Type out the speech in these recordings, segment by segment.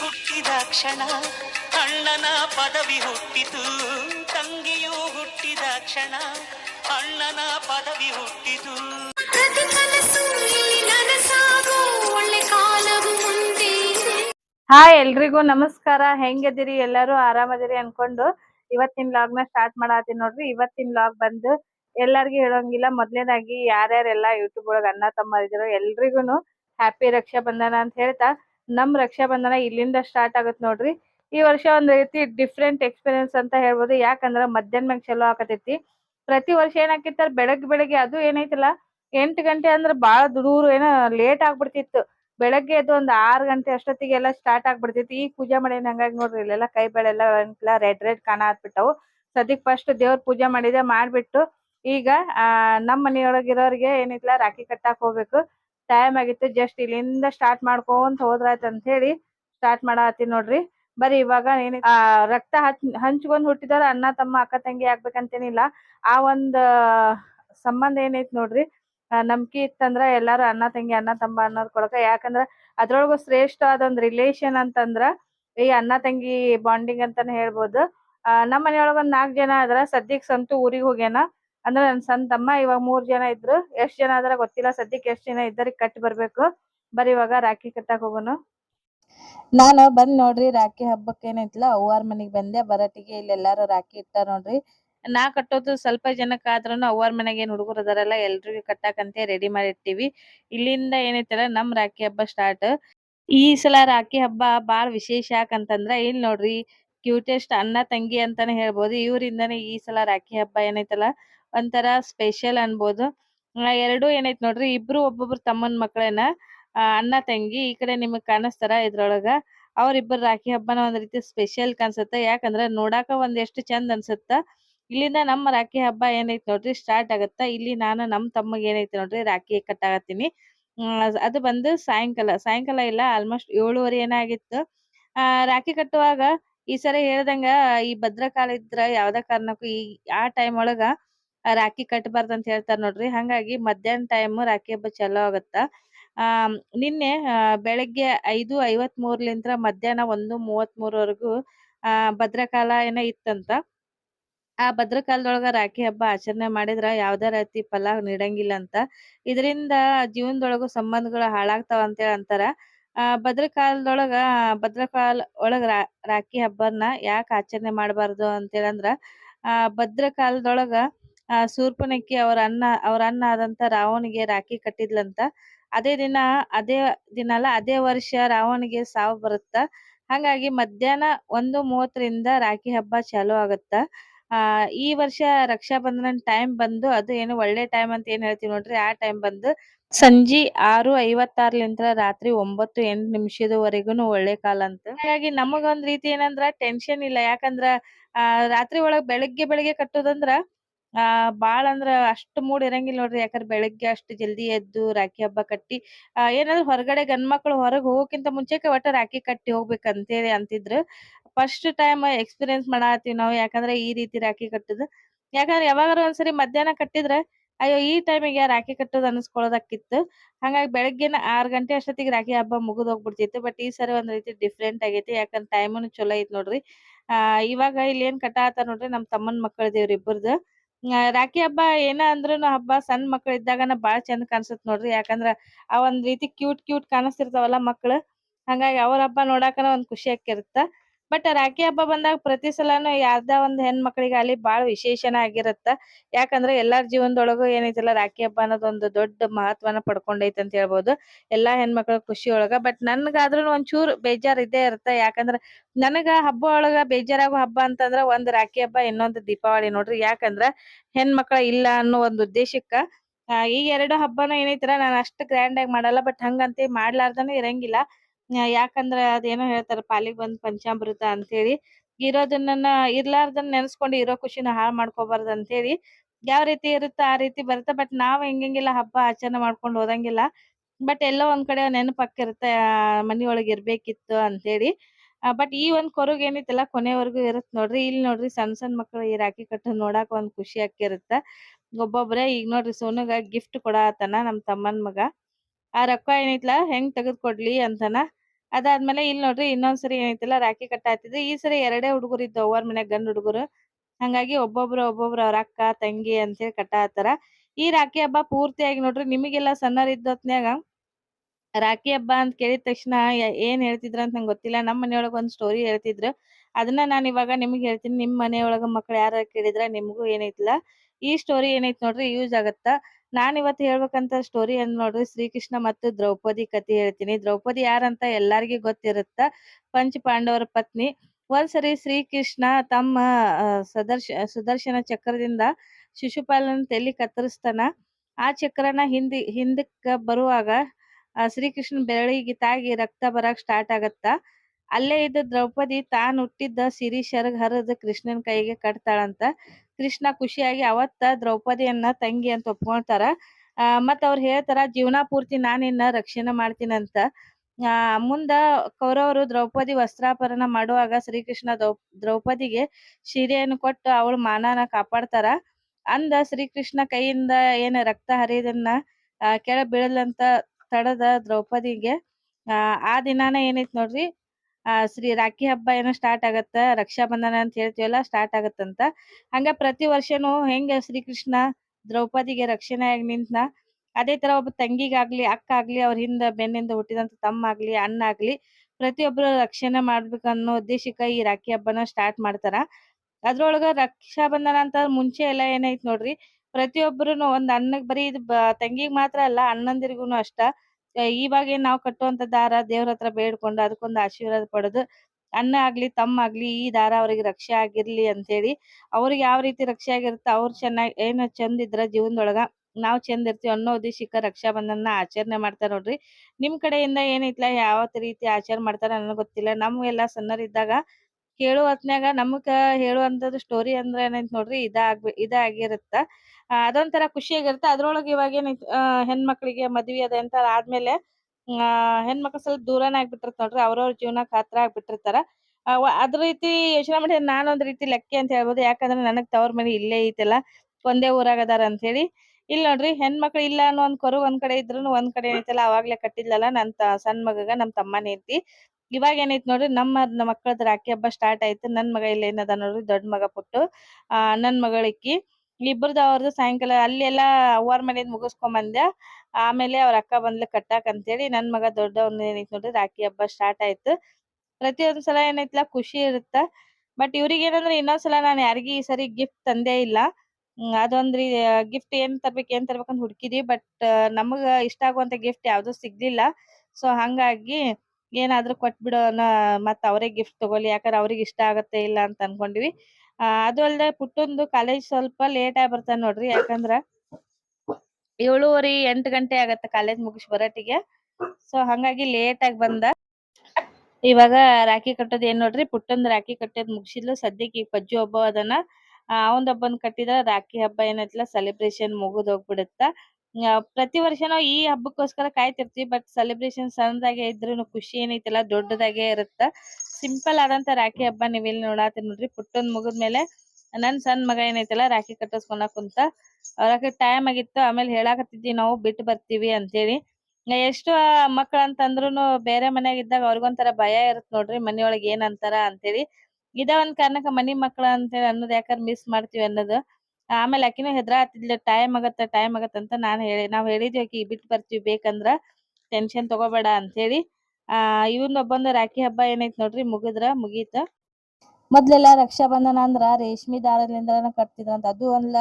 ಹುಟ್ಟಿದ ಕ್ಷಣ ಅಣ್ಣನ ಪದವಿ ಹುಟ್ಟಿತು. ತಂಗಿಯು ಹುಟ್ಟಿದ ಕ್ಷಣ ಅಣ್ಣನ ಪದವಿ ಹುಟ್ಟಿತು. ಹಾಯ್ ಎಲ್ರಿಗೂ ನಮಸ್ಕಾರ. ಹೆಂಗದಿರಿ ಎಲ್ಲರೂ ಆರಾಮದಿರಿ ಅನ್ಕೊಂಡು ಇವತ್ತಿನ ಲಾಗ್ನ ಸ್ಟಾರ್ಟ್ ಮಾಡತ್ತೀನಿ ನೋಡ್ರಿ. ಇವತ್ತಿನ ಲಾಗ್ ಬಂದು ಎಲ್ಲರಿಗೂ ಹೇಳೋಂಗಿಲ್ಲ. ಮೊದ್ಲನೇದಾಗಿ ಯಾರ್ಯಾರೆಲ್ಲ ಯೂಟ್ಯೂಬ್ ಒಳಗ ಅಣ್ಣ ತಮ್ಮ ಇದ್ರು ಎಲ್ರಿಗೂನು ಹ್ಯಾಪಿ ರಕ್ಷಾ ಬಂಧನ ಅಂತ ಹೇಳ್ತಾ ನಮ್ ರಕ್ಷಾ ಬಂಧನ ಇಲ್ಲಿಂದ ಸ್ಟಾರ್ಟ್ ಆಗತ್ ನೋಡ್ರಿ. ಈ ವರ್ಷ ಒಂದ್ ರೀತಿ ಡಿಫ್ರೆಂಟ್ ಎಕ್ಸ್ಪೀರಿಯನ್ಸ್ ಅಂತ ಹೇಳ್ಬೋದು. ಯಾಕಂದ್ರ ಮಧ್ಯಾಹ್ನ ಮ್ಯಾಗ ಚಲೋ ಆಕತೈತಿ ಪ್ರತಿ ವರ್ಷ ಏನಾಕಿತ್ತಾರ ಬೆಳಗ್ಗೆ ಬೆಳಗ್ಗೆ ಅದು ಏನೈತಿಲ್ಲ. ಎಂಟ್ ಗಂಟೆ ಅಂದ್ರ ಬಾಳ ದೂರ ಏನ ಲೇಟ್ ಆಗ್ಬಿಡ್ತಿತ್ತು. ಬೆಳಗ್ಗೆ ಅದು ಒಂದ್ ಆರ್ ಗಂಟೆ ಅಷ್ಟೊತ್ತಿಗೆ ಎಲ್ಲ ಸ್ಟಾರ್ಟ್ ಆಗ್ಬಿಡ್ತೈತಿ ಈ ಪೂಜೆ ಮಾಡೇನಿ ಹಂಗಾಗಿ ನೋಡ್ರಿ ಇಲ್ಲೆಲ್ಲ ಕೈ ಬೆಳೆಲ್ಲ ರೆಡ್ ರೆಡ್ ಕಾಣ ಹತ್ಬಿಟ್ಟವು. ಸದ್ಯಕ್ ಫಸ್ಟ್ ದೇವ್ರ ಪೂಜೆ ಮಾಡಿದೆ ಮಾಡ್ಬಿಟ್ಟು ಈಗ, ಆ, ನಮ್ ಮನೆಯೊಳಗಿರೋರಿಗೆ ಏನಿಲ್ಲ ರಾಖಿ ಕಟ್ಟಾಕ್ ಹೋಗ್ಬೇಕು. ಟೈಮ್ ಆಗಿತ್ತು. ಜಸ್ಟ್ ಇಲ್ಲಿಂದ ಸ್ಟಾರ್ಟ್ ಮಾಡ್ಕೊಂತ ಹೋದ್ರಾಯ್ತು ಅಂತ ಹೇಳಿ ಸ್ಟಾರ್ಟ್ ಮಾಡತ್ತೀನಿ ನೋಡ್ರಿ. ಬರೀ ಇವಾಗ ಏನಿ ರಕ್ತ ಹಚ್, ಹಂಚ್ಕೊಂಡ್ ಹುಟ್ಟಿದಾರ ಅಣ್ಣ, ತಮ್ಮ, ಅಕ್ಕ, ತಂಗಿ ಆಗ್ಬೇಕಂತೇನಿಲ್ಲ. ಆ ಒಂದ್ ಸಂಬಂಧ ಏನೈತಿ ನೋಡ್ರಿ. ನಂಬಿಕೆ ಇತ್ತಂದ್ರ ಎಲ್ಲಾರು ಅಣ್ಣ, ತಂಗಿ, ಅಣ್ಣ, ತಮ್ಮ ಅನ್ನೋದ್ ಕೊಡಕ ಯಾಕಂದ್ರ ಅದ್ರೊಳಗು ಶ್ರೇಷ್ಠವಾದ ಒಂದ್ ರಿಲೇಶನ್ ಅಂತಂದ್ರ ಈ ಅಣ್ಣ, ತಂಗಿ ಬಾಂಡಿಂಗ್ ಅಂತಾನೆ ಹೇಳ್ಬೋದು. ಅಹ್ ನಮ್ ಮನೆಯೊಳಗ ಒಂದ್ ನಾಕ್ ಜನ ಅದ್ರ ಸದ್ಯಕ್ ಸಂತು ಊರಿಗ್ ಹೋಗ್ಯಾನ. ಅಂದ್ರ ನನ್ ಸಣ್ಣ ತಮ್ಮ ಇವಾಗ ಮೂರ್ ಜನ ಇದ್ರು. ಎಷ್ಟ್ ಜನ ಅದ್ರ ಗೊತ್ತಿಲ್ಲ. ಸದ್ಯಕ್ಕೆ ಎಷ್ಟ್ ಜನ ಇದ್ದರಿ ಕಟ್ಟಿ ಬರ್ಬೇಕು. ಬರೀ ಇವಾಗ ರಾಖಿ ಕಟ್ಟಾಕ್ ಹೋಗೋನು ನಾನು ಬಂದ್ ನೋಡ್ರಿ ರಾಖಿ ಹಬ್ಬಕ್ಕೆ ಏನೈತಿಲ್ಲ ಅವ್ವಾರ್ ಮನೆಗೆ ಬಂದೆ. ಬರಟಿಗೆ ಇಲ್ಲಿ ಎಲ್ಲಾರು ರಾಖಿ ಇಟ್ಟಾರ ನೋಡ್ರಿ. ನಾ ಕಟ್ಟೋದು ಸ್ವಲ್ಪ ಜನಕ್ಕ ಆದ್ರೂನು ಅವ್ವಾರ್ ಮನೆಗೆ ಏನ್ ಹುಡುಗರು ಅದಾರಲ್ಲ ಎಲ್ರಿಗೂ ಕಟ್ಟಾಕಂತೆ ರೆಡಿ ಮಾಡಿ ಇಟ್ಟಿವಿ ಇಲ್ಲಿಂದ ಏನೈತಲ್ಲ ನಮ್ ರಾಖಿ ಹಬ್ಬ ಸ್ಟಾರ್ಟ್ ಈ ಸಲ ರಾಖಿ ಹಬ್ಬ ಬಾಳ ವಿಶೇಷ ಯಾಕಂತಂದ್ರ ಇಲ್ ನೋಡ್ರಿ ಕ್ಯೂಟೆಸ್ಟ್ ಅಣ್ಣ ತಂಗಿ ಅಂತಾನೆ ಹೇಳ್ಬೋದು. ಇವರಿಂದಾನೆ ಈ ಸಲ ರಾಖಿ ಹಬ್ಬ ಏನೈತಲ್ಲ? ಒಂಥರ ಸ್ಪೆಷಲ್ ಅನ್ಬೋದು. ಎರಡು ಏನೈತ್ ನೋಡ್ರಿ ಇಬ್ರು ಒಬ್ಬೊಬ್ರು ತಮ್ಮನ್ ಮಕ್ಕಳೇನ ಆ, ಅಣ್ಣ ತಂಗಿ ಈ ಕಡೆ ನಿಮಗ್ ಕಾಣಿಸ್ತಾರ ಇದ್ರೊಳಗ. ಅವ್ರಿಬ್ಬರು ರಾಖಿ ಹಬ್ಬನ ಒಂದ್ ರೀತಿ ಸ್ಪೆಷಲ್ ಕಾಣಿಸುತ್ತೆ. ಯಾಕಂದ್ರ ನೋಡಾಕ ಒಂದ್ ಚಂದ ಅನ್ಸುತ್ತ. ಇಲ್ಲಿಂದ ನಮ್ಮ ರಾಖಿ ಹಬ್ಬ ಏನೈತ್ ನೋಡ್ರಿ ಸ್ಟಾರ್ಟ್ ಆಗತ್ತ? ಇಲ್ಲಿ ನಾನು ನಮ್ ತಮ್ಮಗ್ ಏನೈತಿ ನೋಡ್ರಿ ರಾಖಿ ಅದ್- ಅದು ಬಂದು ಸಾಯಂಕಾಲ. ಸಾಯಂಕಾಲ ಇಲ್ಲ ಆಲ್ಮೋಸ್ಟ್ ಏಳುವರೆ ಏನಾಗಿತ್ತು ಆ ರಾಖಿ ಕಟ್ಟುವಾಗ ಈ ಸರಿ ಹೇಳ್ದಂಗ ಈ ಭದ್ರಕಾಲ ಇದ್ರ ಯಾವ್ದ ಕಾರಣಕ್ಕೂ ಈ, ಆ ಟೈಮ್ ಒಳಗ ರಾಖಿ ಕಟ್ಟಬಾರ್ದು ಅಂತ ಹೇಳ್ತಾರ ನೋಡ್ರಿ. ಹಂಗಾಗಿ ಮಧ್ಯಾಹ್ನ ಟೈಮ್ ರಾಖಿ ಹಬ್ಬ ಚಲೋ ಆಗತ್ತ. ಆ, ನಿನ್ನೆ ಬೆಳಗ್ಗೆ ಐದು ಐವತ್ ಮೂರ್ಲಿಂತ್ರ ಮಧ್ಯಾಹ್ನ ಒಂದು ಮೂವತ್ ಮೂರವರೆಗೂ ಆ ಭದ್ರಕಾಲ ಏನ ಇತ್ತಂತ, ಆ ಭದ್ರಕಾಲದೊಳಗ ರಾಖಿ ಹಬ್ಬ ಆಚರಣೆ ಮಾಡಿದ್ರ ಯಾವ್ದೇ ರೀತಿ ಫಲ ನೀಡಂಗಿಲ್ಲ ಅಂತ. ಇದರಿಂದ ಜೀವನದೊಳಗು ಸಂಬಂಧಗಳು ಹಾಳಾಗ್ತಾವ ಅಂತೇಳಿ ಅಂತಾರ ಆ, ಭದ್ರಕಾಲದೊಳಗ, ಭದ್ರಕಾಲ ಒಳಗ ರಾ, ರಾಖಿ ಹಬ್ಬನ ಯಾಕ ಆಚರಣೆ ಮಾಡಬಾರ್ದು ಅಂತೇಳಂದ್ರ, ಆ, ಭದ್ರಕಾಲದೊಳಗ, ಆ ಶೂರ್ಪನಖಿ ಅವ್ರ ಅಣ್ಣ ಅವ್ರ ಅಣ್ಣ ಆದಂತ ರಾವಣಗೆ ರಾಖಿ ಕಟ್ಟಿದ್ಲಂತ, ಅದೇ ದಿನ ಅದೇ ದಿನ ಅಲ್ಲ ಅದೇ ವರ್ಷ ರಾವಣಗೆ ಸಾವು ಬರುತ್ತ. ಹಂಗಾಗಿ ಮಧ್ಯಾಹ್ನ ಒಂದು ಮೂವತ್ತರಿಂದ ರಾಖಿ ಹಬ್ಬ ಚಾಲೂ ಆಗತ್ತ. ಆ, ಈ ವರ್ಷ ರಕ್ಷಾ ಬಂಧನ ಟೈಮ್ ಬಂದು, ಅದು ಏನು ಒಳ್ಳೆ ಟೈಮ್ ಅಂತ ಏನ್ ಹೇಳ್ತೀವಿ ನೋಡ್ರಿ, ಆ ಟೈಮ್ ಬಂದು ಸಂಜಿ ಆರು ಐವತ್ತಾರ್ಲಿಂತ್ರ ರಾತ್ರಿ ಒಂಬತ್ತು ಎಂಟ್ ನಿಮಿಷದವರೆಗೂನು ಒಳ್ಳೆ ಕಾಲ ಅಂತ. ಹಾಗಾಗಿ ನಮಗೊಂದ್ ರೀತಿ ಏನಂದ್ರ ಟೆನ್ಷನ್ ಇಲ್ಲ. ಯಾಕಂದ್ರ, ಆ, ರಾತ್ರಿ ಒಳಗ್ ಬೆಳಗ್ಗೆ ಬೆಳಗ್ಗೆ ಕಟ್ಟೋದಂದ್ರ, ಆ, ಬಾಳ ಅಂದ್ರ ಅಷ್ಟ್ ಮೂಡ್ ಇರಂಗಿಲ್ಲ ನೋಡ್ರಿ. ಯಾಕಂದ್ರ ಬೆಳಗ್ಗೆ ಅಷ್ಟ್ ಜಲ್ದಿ ಎದ್ದು ರಾಖಿ ಹಬ್ಬ ಕಟ್ಟಿ, ಆ, ಏನಂದ್ರ ಹೊರಗಡೆ ಗಂಡ್ ಮಕ್ಳು ಹೊರಗ್ ಹೋಗೋಕ್ಕಿಂತ ಮುಂಚೆಕ ಒಟ್ಟ ರಾಖಿ ಕಟ್ಟಿ ಹೋಗ್ಬೇಕಂತೇಳಿ ಅಂತಿದ್ರು. ಫಸ್ಟ್ ಟೈಮ್ ಎಕ್ಸ್ಪೀರಿಯನ್ಸ್ ಮಾಡಾತ್ತೀವಿ ನಾವು ಯಾಕಂದ್ರ ಈ ರೀತಿ ರಾಖಿ ಕಟ್ಟುದು. ಯಾಕಂದ್ರ ಯಾವಾಗಾರ ಒಂದ್ಸರಿ ಮಧ್ಯಾಹ್ನ ಕಟ್ಟಿದ್ರ ಅಯ್ಯೋ, ಈ ಟೈಮಿಗೆ ರಾಖಿ ಕಟ್ಟೋದು ಅನಿಸ್ಕೊಳ್ಳೋದಕ್ಕಿತ್ತು ಹಂಗಾಗಿ ಬೆಳಗ್ಗೆನ ಆರ್ ಗಂಟೆ ಅಷ್ಟೊತ್ತಿಗೆ ರಾಖಿ ಹಬ್ಬ ಮುಗಿದ್ ಹೋಗ್ಬಿಡ್ತಿತ್ತು. ಬಟ್ ಈ ಸರಿ ಒಂದ್ ರೀತಿ ಡಿಫ್ರೆಂಟ್ ಆಗೈತಿ. ಯಾಕಂದ್ರೆ ಟೈಮನು ಚಲೋ ಐತ್ ನೋಡ್ರಿ. ಆ, ಇವಾಗ ಇಲ್ಲಿ ಏನ್ ಕಟ್ಟಾತ ನೋಡ್ರಿ ನಮ್ ತಮ್ಮನ್ ಮಕ್ಕಳದೇವ್ರಿ ಇಬ್ಬರದು ರಾಖಿ ಹಬ್ಬ ಏನ ಅಂದ್ರೂನು ಹಬ್ಬ ಸಣ್ಣ ಮಕ್ಕಳ ಇದ್ದಾಗನ ಬಾಳ ಚಂದ ಕಾಣಿಸುತ್ತೆ ನೋಡ್ರಿ. ಯಾಕಂದ್ರ ಆ ಒಂದ್ ರೀತಿ ಕ್ಯೂಟ್ ಕ್ಯೂಟ್ ಕಾಣಿಸ್ತಿರ್ತಾವಲ್ಲ ಮಕ್ಕಳು ಹಂಗಾಗಿ ಅವ್ರ ಹಬ್ಬ ನೋಡಾಕನ ಒಂದ್ ಖುಷಿ ಆಕ್ಕಿರುತ್ತ ಬಟ್ ರಾಖಿ ಹಬ್ಬ ಬಂದಾಗ ಪ್ರತಿ ಸಲನು ಯಾರ್ದ ಒಂದ್ ಹೆಣ್ ಅಲ್ಲಿ ಬಾಳ ವಿಶೇಷನ ಆಗಿರತ್ತ. ಯಾಕಂದ್ರ ಎಲ್ಲಾರ ಜೀವನದೊಳಗು ಏನೈತಿಲ್ಲ, ರಾಖಿ ಹಬ್ಬ ಅನ್ನೋದ್ ಒಂದು ದೊಡ್ಡ ಮಹತ್ವನ ಪಡ್ಕೊಂಡೈತಿ ಅಂತ ಹೇಳ್ಬೋದು. ಎಲ್ಲಾ ಹೆಣ್ಮಕ್ಳ ಖುಷಿ ಒಳಗ ಬಟ್ ನನ್ಗಾದ್ರೂ ಒಂಚೂರ್ ಬೇಜಾರ್ ಇದ್ದೇ ಇರತ್ತ. ಯಾಕಂದ್ರ ನನಗ ಹಬ್ಬ ಒಳಗ ಬೇಜಾರಾಗೋ ಹಬ್ಬ ಅಂತಂದ್ರ ಒಂದ್ ರಾಖಿ ಹಬ್ಬ, ಇನ್ನೊಂದ್ ದೀಪಾವಳಿ ನೋಡ್ರಿ. ಯಾಕಂದ್ರ ಹೆಣ್ಮಕ್ಳ ಇಲ್ಲ ಅನ್ನೋ ಒಂದ್ ಉದ್ದೇಶಕ್ಕ ಈ ಎರಡು ಹಬ್ಬನ ಏನೈತಿರ, ನಾನ್ ಅಷ್ಟು ಗ್ರ್ಯಾಂಡ್ ಆಗಿ ಮಾಡಲ್ಲ. ಬಟ್ ಹಂಗಂತ ಮಾಡ್ಲಾರ್ದನು ಇರಂಗಿಲ್ಲ. ಯಾಕಂದ್ರ ಅದೇನೋ ಹೇಳ್ತಾರ, ಪಾಲಿಗ್ ಬಂದ್ ಪಂಚಾಮೃತ ಅಂತೇಳಿ. ಇರೋದನ್ನ ಇರ್ಲಾರ್ದನ್ನ ನೆನ್ಸ್ಕೊಂಡು ಇರೋ ಖುಷಿನ ಹಾಳ್ ಮಾಡ್ಕೋಬಾರ್ದು ಅಂತೇಳಿ. ಯಾವ ರೀತಿ ಇರುತ್ತೋ ಆ ರೀತಿ ಬರುತ್ತೆ. ಬಟ್ ನಾವ್ ಹೆಂಗೆಂಗಿಲ್ಲ, ಹಬ್ಬ ಆಚರಣೆ ಮಾಡ್ಕೊಂಡ್ ಹೋದಂಗಿಲ್ಲ. ಬಟ್ ಎಲ್ಲೋ ಒಂದ್ ಕಡೆ ನೆನಪಾಕಿರುತ್ತೆ ಮನಿಯೊಳಗ್ ಇರ್ಬೇಕಿತ್ತು ಅಂತೇಳಿ. ಬಟ್ ಈ ಒಂದ್ ಕೊರಗ್ ಏನೈತಲ್ಲ ಕೊನೆವರೆಗೂ ಇರತ್ ನೋಡ್ರಿ. ಇಲ್ಲಿ ನೋಡ್ರಿ ಸಣ್ಣ ಸಣ್ಣ ಮಕ್ಳು ಈ ರಾಖಿ ಕಟ್ಟೋದ್ ನೋಡಾಕ ಒಂದ್ ಖುಷಿ ಆಕ್ಕಿರುತ್ತ ಒಬ್ಬೊಬ್ರೇ ಈಗ ನೋಡ್ರಿ ಸೋನುಗ ಗಿಫ್ಟ್ ಕೊಡಾತನ ನಮ್ ತಮ್ಮನ್ ಮಗ. ಆ ರೊಕ್ಕ ಏನೈತ್ಲಾ, ಹೆಂಗ್ ತೆಗೆದ್ ಕೊಡ್ಲಿ? ಅಂತಾನ. ಅದಾದ್ಮೇಲೆ ಇಲ್ಲಿ ನೋಡ್ರಿ ಇನ್ನೊಂದ್ಸರಿ ಏನೈತಿಲ್ಲ, ರಾಖಿ ಕಟ್ಟಾತಿದ್ರು ಈ ಸರಿ ಎರಡೇ ಹುಡುಗರು ಇದ್ದು ಅವ್ರ ಮನೆ ಗಂಡ್ ಹುಡುಗರು. ಹಂಗಾಗಿ ಒಬ್ಬೊಬ್ರು ಒಬ್ಬೊಬ್ರು ಅವ್ರ ಅಕ್ಕ, ತಂಗಿ ಅಂತ ಅಂತೇಳಿ ಕಟ್ಟಾತಾರ ಈ ರಾಖಿ ಹಬ್ಬ ಪೂರ್ತಿಯಾಗಿ ನೋಡ್ರಿ ನಿಮಗೆಲ್ಲ ಸಣ್ಣರ್ ಇದ್ದೊತ್ನ್ಯಾಗ ರಾಖಿ ಹಬ್ಬ ಅಂತ ಕೇಳಿದ ತಕ್ಷಣ ಏನ್ ಹೇಳ್ತಿದ್ರ ಅಂತ ನಂಗೆ ಗೊತ್ತಿಲ್ಲ. ನಮ್ಮ ಮನೆಯೊಳಗ ಒಂದ್ ಸ್ಟೋರಿ ಹೇಳ್ತಿದ್ರು. ಅದನ್ನ ನಾನು ಇವಾಗ ನಿಮ್ಗೆ ಹೇಳ್ತೀನಿ. ನಿಮ್ ಮನೆಯೊಳಗ ಮಕ್ಳು ಯಾರ ಕೇಳಿದ್ರ ನಿಮ್ಗೂ ಏನೈತಿಲ್ಲ. ಈ ಸ್ಟೋರಿ ಏನೈತಿ ನೋಡ್ರಿ ಯೂಸ್ ಆಗತ್ತ? ನಾನ್ ಇವತ್ತು ಹೇಳ್ಬೇಕಂತ ಸ್ಟೋರಿ ಏನ್ ನೋಡ್ರಿ, ಶ್ರೀಕೃಷ್ಣ ಮತ್ತು ದ್ರೌಪದಿ ಕಥೆ ಹೇಳ್ತೀನಿ. ದ್ರೌಪದಿ ಯಾರಂತ ಎಲ್ಲಾರ್ಗಿ ಗೊತ್ತಿರುತ್ತ. ಪಂಚ ಪಾಂಡವರ ಪತ್ನಿ. ಒಂದ್ಸರಿ ಶ್ರೀಕೃಷ್ಣ ತಮ್ಮ ಸದರ್ಶ, ಸುದರ್ಶನ ಚಕ್ರದಿಂದ ಶಿಶುಪಾಲನ ತೆಲಿ ಕತ್ತರಿಸ್ತಾನ. ಆ ಚಕ್ರನ ಹಿಂದಿ, ಹಿಂದಕ್ಕ ಬರುವಾಗ ಶ್ರೀಕೃಷ್ಣ ಬೆರಳಿಗೆ ತಾಗಿ ರಕ್ತ ಬರಕ್ ಸ್ಟಾರ್ಟ್ ಆಗತ್ತ. ಅಲ್ಲೇ ಇದ್ದ ದ್ರೌಪದಿ ತಾನ್ ಹುಟ್ಟಿದ್ದ ಸಿರಿ, ಶರಗ್ ಹರದ ಕೃಷ್ಣನ್ ಕೈಗೆ ಕಟ್ತಾಳಂತ. ಕೃಷ್ಣ ಖುಷಿಯಾಗಿ ಅವತ್ತ ದ್ರೌಪದಿಯನ್ನ ತಂಗಿ ಅಂತ ಒಪ್ಕೊಳ್ತಾರ. ಆ, ಮತ್ತ ಅವ್ರ ಹೇಳ್ತಾರ, ಜೀವನ ಪೂರ್ತಿ ನಾನಿನ್ನ ರಕ್ಷಣೆ ಮಾಡ್ತೀನಂತ ಆ, ಮುಂದ ಕೌರವರು ದ್ರೌಪದಿ ವಸ್ತ್ರಾಪರಣ ಮಾಡುವಾಗ ಶ್ರೀಕೃಷ್ಣ ದ್ರೌ ದ್ರೌಪದಿಗೆ ಸೀರೆಯನ್ನು ಕೊಟ್ಟು ಅವಳ ಮಾನನ ಕಾಪಾಡ್ತಾರ. ಅಂದ ಶ್ರೀಕೃಷ್ಣ ಕೈಯಿಂದ ಏನ ರಕ್ತ ಹರಿಯೋದನ್ನ ಕೆಳ ಬೀಳಲಂತ ತಡದ ದ್ರೌಪದಿಗೆ ಆ ದಿನಾನ ಏನೈತ್ ನೋಡ್ರಿ ಆ, ಶ್ರೀ ರಾಖಿ ಹಬ್ಬ ಏನೋ ಸ್ಟಾರ್ಟ್ ಆಗತ್ತ ರಕ್ಷಾ ಬಂಧನ ಅಂತ ಹೇಳ್ತೀವಲ್ಲ ಸ್ಟಾರ್ಟ್ ಆಗತ್ತಂತ. ಹಂಗ ಪ್ರತಿ ವರ್ಷನು ಹೆಂಗ ಶ್ರೀಕೃಷ್ಣ ದ್ರೌಪದಿಗೆ ರಕ್ಷಣೆಯಾಗಿ ನಿಂತ್ನ, ಅದೇ ತರ ಒಬ್ಬ ತಂಗಿಗಾಗ್ಲಿ ಅಕ್ಕ ಆಗ್ಲಿ ಅವ್ರ ಹಿಂದ ಬೆನ್ನಿಂದ ಹುಟ್ಟಿದಂತ ತಮ್ಮ ಆಗ್ಲಿ ಅಣ್ಣ ಆಗ್ಲಿ ಪ್ರತಿಯೊಬ್ರು ರಕ್ಷಣೆ ಮಾಡ್ಬೇಕನ್ನೋ ಉದ್ದೇಶಕ್ಕ ಈ ರಾಖಿ ಹಬ್ಬನ ಸ್ಟಾರ್ಟ್ ಮಾಡ್ತಾರ. ಅದ್ರೊಳಗ ರಕ್ಷಾ ಬಂಧನ ಅಂತ ಮುಂಚೆ ಎಲ್ಲ ಏನೈತ್ ನೋಡ್ರಿ ಪ್ರತಿಯೊಬ್ಬರುನು ಒಂದ್ ಅಣ್ಣಗ್ ಬರೀ ಇದ್ ತಂಗಿಗ್ ಮಾತ್ರ ಅಲ್ಲ, ಅಣ್ಣಂದಿರಿಗೂನು ಅಷ್ಟ. ಇವಾಗ ಏನ್ ನಾವ್ ಕಟ್ಟುವಂತ ದಾರ ದೇವ್ರ ಹತ್ರ ಬೇಡ್ಕೊಂಡು ಅದಕ್ಕೊಂದು ಆಶೀರ್ವಾದ ಪಡೆದು. ಅಣ್ಣ ಆಗ್ಲಿ ತಮ್ಮ ಆಗ್ಲಿ, ಈ ದಾರ ಅವ್ರಿಗೆ ರಕ್ಷೆ ಆಗಿರ್ಲಿ ಅಂತ ಹೇಳಿ ಅವ್ರಿಗೆ ಯಾವ ರೀತಿ ರಕ್ಷೆ ಆಗಿರುತ್ತೆ, ಅವ್ರು ಚೆನ್ನಾಗಿ ಏನ್ ಚಂದ ಇದ್ರ ಜೀವನದೊಳಗ ನಾವ್ ಚಂದ ಇರ್ತೀವಿ ಅನ್ನೋ ಉದ್ದೇಶಕ್ಕ ರಕ್ಷಾ ಬಂಧನ ಆಚರಣೆ ಮಾಡ್ತಾರ ನೋಡ್ರಿ. ನಿಮ್ ಕಡೆಯಿಂದ ಏನೈತ್ಲ ಯಾವ ರೀತಿ ಆಚರಣೆ ಮಾಡ್ತಾರ ನನಗ್ ಗೊತ್ತಿಲ್ಲ. ನಮ್ಗೆಲ್ಲಾ ಸಣ್ಣರಿದ್ದಾಗ ಕೇಳೋ ಹೊತ್ನ್ಯಾಗ ನಮಗ ಹೇಳುವಂತದ್ದು ಸ್ಟೋರಿ ಅಂದ್ರ ಏನೈತ್ ನೋಡ್ರಿ ಇದ ಆಗ್ಬಿ ಇದ ಆಗಿರುತ್ತ. ಆ, ಅದೊಂಥರ ಖುಷಿಯಾಗಿರುತ್ತೆ ಅದ್ರೊಳಗ ಇವಾಗ ಏನೈತಿ ಹೆಣ್ಮಕ್ಳಿಗೆ ಮದ್ವಿ ಅದ ಅಂತ ಆದ್ಮೇಲೆ ಆ ಹೆಣ್ಮಕ್ಳು ಸ್ವಲ್ಪ ದೂರನೇ ಆಗ್ಬಿಟ್ಟಿರ್ತ ನೋಡ್ರಿ. ಅವ್ರವ್ರ ಜೀವನಕ್ ಹತ್ರ ಆಗ್ಬಿಟ್ಟಿರ್ತಾರ. ಅದ್ರ ಅದ್ ರೀತಿ ಯೋಚನೆ ಮಾಡಿ ನಾನೊಂದ್ ರೀತಿ ಲೆಕ್ಕೆ ಅಂತ ಹೇಳ್ಬೋದು. ಯಾಕಂದ್ರೆ ನನಗ್ ತವ್ರ ಮನಿ ಇಲ್ಲೇ ಐತಲ್ಲ ಒಂದೇ ಊರಾಗ ಅದಾರ ಅಂತ ಹೇಳಿ. ಇಲ್ ನೋಡ್ರಿ ಹೆಣ್ಮಕ್ಳು ಇಲ್ಲ ಅನ್ನೋ ಒಂದ್ ಕೊರಗ್ ಒಂದ್ ಕಡೆ ಇದ್ರು ಒಂದ್ ಕಡೆ ಐತಲ್ಲ ಅವಾಗ್ಲೇ ಕಟ್ಟಿದ್ಲಲ್ಲ ನನ್ ಸಣ್ಣ ಮಗಗ ನಮ್ ತಮ್ಮನೇ ಐತಿ. ಇವಾಗ ಏನೈತಿ ನೋಡ್ರಿ, ನಮ್ಮ ನಮ್ಮ ಮಕ್ಕಳದ್ರ ರಾಖಿ ಹಬ್ಬ ಸ್ಟಾರ್ಟ್ ಆಯ್ತು. ನನ್ ಮಗ ಇಲ್ಲ ಏನದ ನೋಡ್ರಿ, ದೊಡ್ಡ ಮಗ ಪುಟ್ಟು. ಆ, ನನ್ ಮಗಳಿಕ್ಕಿ ಇಬ್ಬರದ ಅವ್ರದ್ದು ಸಾಯಂಕಾಲ ಅಲ್ಲಿ ಎಲ್ಲಾ ಅವ್ವಾರ ಮನೇದ್ ಮುಗಿಸ್ಕೊಂಡ್ ಆಮೇಲೆ ಅವ್ರ ಅಕ್ಕ ಬಂದ್ಲು ಕಟ್ಟಾಕ್ ಅಂತೇಳಿ ನನ್ ಮಗ ದೊಡ್ಡವ್ನ ಏನೈತಿ ನೋಡ್ರಿ, ರಾಖಿ ಹಬ್ಬ ಸ್ಟಾರ್ಟ್ ಆಯ್ತು. ಪ್ರತಿಯೊಂದ್ ಸಲ ಏನೈತಿಲ್ಲ ಖುಷಿ ಇರುತ್ತ. ಬಟ್ ಇವ್ರಿಗೆ ಏನಂದ್ರೆ ಇನ್ನೊಂದ್ಸಲ ನಾನ್ ಯಾರಿಗಿ ಈ ಸರಿ ಗಿಫ್ಟ್ ತಂದೇ ಇಲ್ಲ. ಅದೊಂದ್ರಿ ಗಿಫ್ಟ್ ಏನ್ ತರ್ಬೇಕು, ಏನ್ ತರ್ಬೇಕಂತ ಹುಡುಕಿದ್ವಿ. ಬಟ್ ನಮಗ ಇಷ್ಟ ಆಗುವಂತ ಗಿಫ್ಟ್ ಯಾವ್ದು ಸಿಗ್ಲಿಲ್ಲ. ಸೊ ಹಂಗಾಗಿ ಏನಾದ್ರೂ ಕೊಟ್ಬಿಡೋಣ ಮತ್ತ್ ಅವರೇ ಗಿಫ್ಟ್ ತಗೊಳ್ಳಿ, ಯಾಕಂದ್ರೆ ಅವ್ರಿಗೆ ಇಷ್ಟ ಆಗತ್ತೆ ಇಲ್ಲ ಅಂತ ಅನ್ಕೊಂಡಿವಿ. ಅದು ಅಲ್ದೆ ಪುಟ್ಟಂದು ಕಾಲೇಜ್ ಸ್ವಲ್ಪ ಲೇಟ್ ಆಗಿ ಬರ್ತಾನ ನೋಡ್ರಿ, ಯಾಕಂದ್ರ ಏಳುವರೆ ಎಂಟು ಗಂಟೆ ಆಗತ್ತೆ ಕಾಲೇಜ್ ಮುಗಿಸ್ ಬರೋಟಿಗೆ. ಸೊ ಹಂಗಾಗಿ ಲೇಟ್ ಆಗಿ ಬಂದ. ಇವಾಗ ರಾಖಿ ಕಟ್ಟೋದ್ ಏನ್ ನೋಡ್ರಿ, ಪುಟ್ಟಂದ್ ರಾಖಿ ಕಟ್ಟೋದ್ ಮುಗಿಸಿದ್ಲು. ಸದ್ಯಕ್ಕೆ ಈಗ ಪಜ್ಜು ಹಬ್ಬ ಅದನ್ನ ಅವಂದ್ ಹಬ್ಬನ್ ಕಟ್ಟಿದ್ರ ರಾಖಿ ಹಬ್ಬ ಏನೈತಿಲ್ಲ ಸೆಲೆಬ್ರೇಷನ್ ಮುಗಿದ್ ಹೋಗ್ಬಿಡುತ್ತ. ಪ್ರತಿ ವರ್ಷ ನಾವು ಈ ಹಬ್ಬಕ್ಕೋಸ್ಕರ ಕಾಯ್ತಿರ್ತೀವಿ. ಬಟ್ ಸೆಲೆಬ್ರೇಷನ್ ಸಣ್ಣದಾಗೆ ಇದ್ರೂನು ಖುಷಿ ಏನೈತಲ್ಲ, ದೊಡ್ಡದಾಗೆ ಇರುತ್ತ? ಸಿಂಪಲ್ ಆದಂತ ರಾಖಿ ಹಬ್ಬ ನೀವ್ ಇಲ್ಲಿ ನೋಡಾತಿರ್ ನೋಡ್ರಿ. ಪುಟ್ಟಂದ್ ಮುಗಿದ್ಮೇಲೆ ನನ್ ಸಣ್ಣ ಮಗ ಏನೈತಲ್ಲ, ರಾಖಿ ಕಟ್ಟಿಸ್ಕೊಳಕ್ ಕುಂತ ಅವ್ರಕ್ಕೆ ಟೈಮ್ ಆಗಿತ್ತು. ಆಮೇಲೆ ಹೇಳಾಕತ್ತಿದ್ವಿ, ನಾವು ಬಿಟ್ಟು ಬರ್ತೀವಿ ಅಂತೇಳಿ. ಎಷ್ಟು ಮಕ್ಳ ಅಂತಂದ್ರುನು ಬೇರೆ ಮನ್ಯಾಗ ಇದ್ದಾಗ ಅವ್ರಿಗೊಂಥರ ಭಯ ಇರುತ್ತೆ ನೋಡ್ರಿ, ಮನೆಯೊಳಗೆ ಏನ್ ಅಂತಾರ ಅಂತೇಳಿ. ಇದ ಒಂದ್ ಕಾರಣಕ್ಕ ಮನಿ ಮಕ್ಳ ಅಂತೇಳಿ ಅನ್ನೋದ್ ಯಾಕಂದ್ರೆ ಮಿಸ್ ಮಾಡ್ತೀವಿ ಅನ್ನೋದು. ಆಮೇಲೆ ಆಕಿನೂ ಹೆದ್ರಾತಿದ್ಲ ಟೈಮ್ ಆಗತ್ತ ಟೈಮ್ ಆಗತ್ತ ಅಂತ ನಾನ್ ಹೇಳಿ, ನಾವ್ ಹೇಳಿದ್ವಿ ಆಕಿ, ಬಿಟ್ಟ ಬರ್ತೀವಿ, ಬೇಕಂದ್ರ ಟೆನ್ಷನ್ ತಗೋಬೇಡ ಅಂತ ಹೇಳಿ ಆ ಇವನ್ ಒಬ್ಬಂದ ರಾಖಿ ಹಬ್ಬ ಏನೈತ್ ನೋಡ್ರಿ, ಮುಗಿದ್ರ, ಮುಗೀತ. ಮೊದ್ಲೆಲ್ಲಾ ರಕ್ಷಾ ಬಂಧನ ಅಂದ್ರ ರೇಷ್ಮಿ ದಾರದಿಂದನ ಕಟ್ತಿದ್ರಂತ ಅದು ಅಲ್ಲ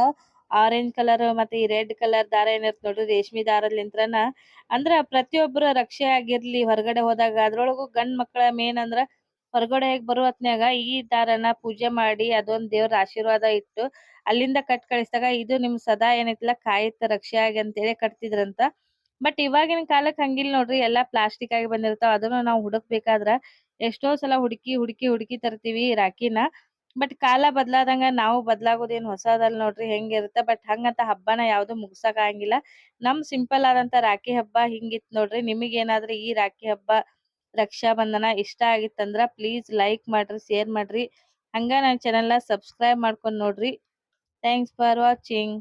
ಆರೆಂಜ್ ಕಲರ್ ಮತ್ತೆ ಈ ರೆಡ್ ಕಲರ್ ದಾರ ಏನಿರ್ತ ನೋಡ್ರಿ, ರೇಷ್ಮಿ ದಾರಲಿಂದನ ಅಂದ್ರ ಪ್ರತಿಯೊಬ್ಬರ ರಕ್ಷೆ ಆಗಿರ್ಲಿ, ಹೊರಗಡೆ ಹೋದಾಗ ಅದ್ರೊಳಗು ಗಂಡ್ ಮಕ್ಕಳ ಮೇನ್ ಅಂದ್ರ ಹೊರಗಡೆ ಬರೋ ಹೊತ್ನ್ಯಾಗ ಈ ದಾರನ ಪೂಜೆ ಮಾಡಿ ಅದೊಂದ್ ದೇವರ ಆಶೀರ್ವಾದ ಇಟ್ಟು ಅಲ್ಲಿಂದ ಕಟ್ ಕಳಿಸಿದಾಗ ಇದು ನಿಮ್ ಸದಾ ಏನೈತಿಲ್ಲ ಕಾಯತ್ತ ರಕ್ಷೆ ಆಗಿ ಅಂತೇಳಿ ಕಟ್ತಿದ್ರಂತ. ಬಟ್ ಇವಾಗಿನ ಕಾಲಕ್ ಹಂಗಿಲ್ ನೋಡ್ರಿ ಎಲ್ಲಾ ಪ್ಲಾಸ್ಟಿಕ್ ಆಗಿ ಬಂದಿರ್ತಾವ. ಅದನ್ನ ನಾವು ಹುಡುಕ್ಬೇಕಾದ್ರ ಎಷ್ಟೋ ಸಲ ಹುಡುಕಿ ಹುಡುಕಿ ಹುಡುಕಿ ತರ್ತೀವಿ ರಾಖಿನ. ಬಟ್ ಕಾಲ ಬದ್ಲಾದಂಗ ನಾವು ಬದ್ಲಾಗೋದೇನ್ ಹೊಸದಲ್ಲ ನೋಡ್ರಿ ಹೆಂಗಿರುತ್ತ. ಬಟ್ ಹಂಗಂತ ಹಬ್ಬನ ಯಾವ್ದು ಮುಗ್ಸಕ್ ಆಗಂಗಿಲ್ಲ. ನಮ್ ಸಿಂಪಲ್ ಆದಂತ ರಾಖಿ ಹಬ್ಬ ಹಿಂಗಿತ್ ನೋಡ್ರಿ. ನಿಮಗ್ ಏನಾದ್ರೂ ಈ ರಾಖಿ ಹಬ್ಬ ರಕ್ಷಾ ಬಂಧನ ಇಷ್ಟ ಆಗಿತ್ತಂದ್ರ ಪ್ಲೀಸ್ ಲೈಕ್ ಮಾಡ್ರಿ ಶೇರ್ ಮಾಡ್ರಿ. ಹಂಗ ನನ್ನ ಚಾನೆಲ್ನ ಸಬ್ಸ್ಕ್ರೈಬ್ ಮಾಡ್ಕೊಂಡ್ ನೋಡ್ರಿ. Thanks for watching